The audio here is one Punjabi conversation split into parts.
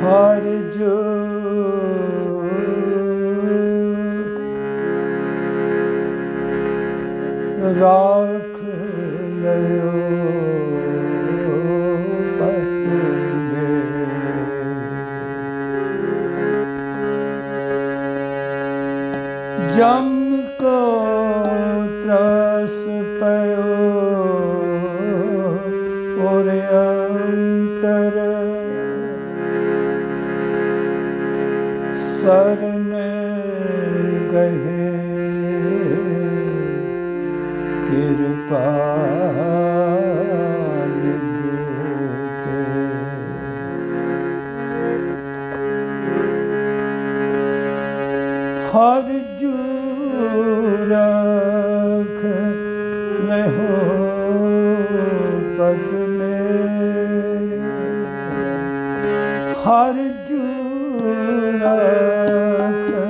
ਹਰ ਜੋ ਰਾਖ ਲਿਓ ਜਮ ਕੋ ਹਰ ਜੂ ਰੱਖ ਲੈ ਹੋ ਪਦ ਮੇਰੇ ਹਰ ਜੂ ਰੱਖ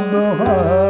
সব হয়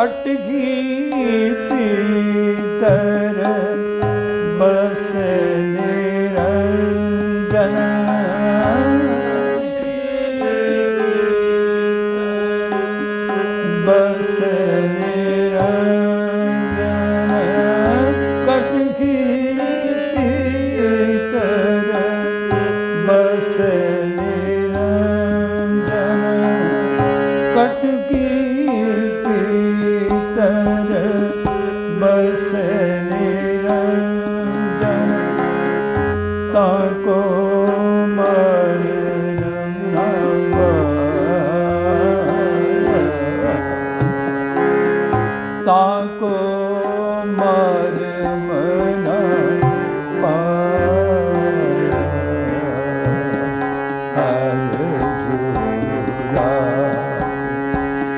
ਘਟ ਗੀ ਤਰ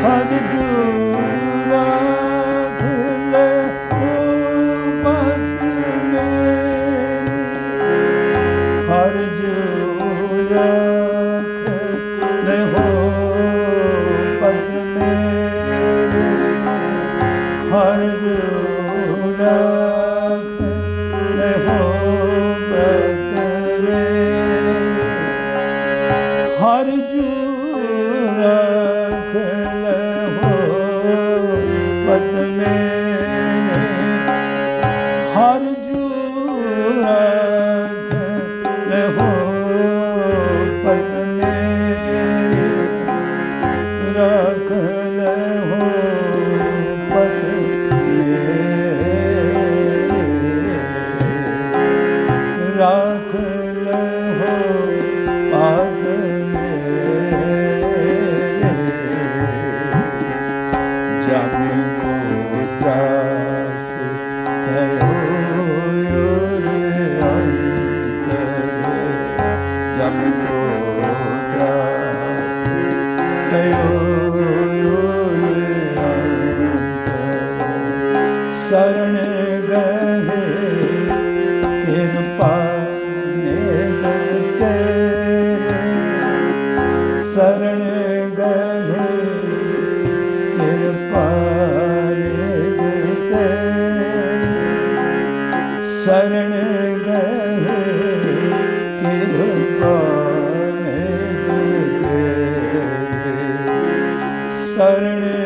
for the. Bye. ਪਾਣੇ ਤੇਰੇ ਸਰਣ ਗਏ ਕਿਰਪਾ ਸਰਣ ਕਿਰਪਾ ਸਰਣ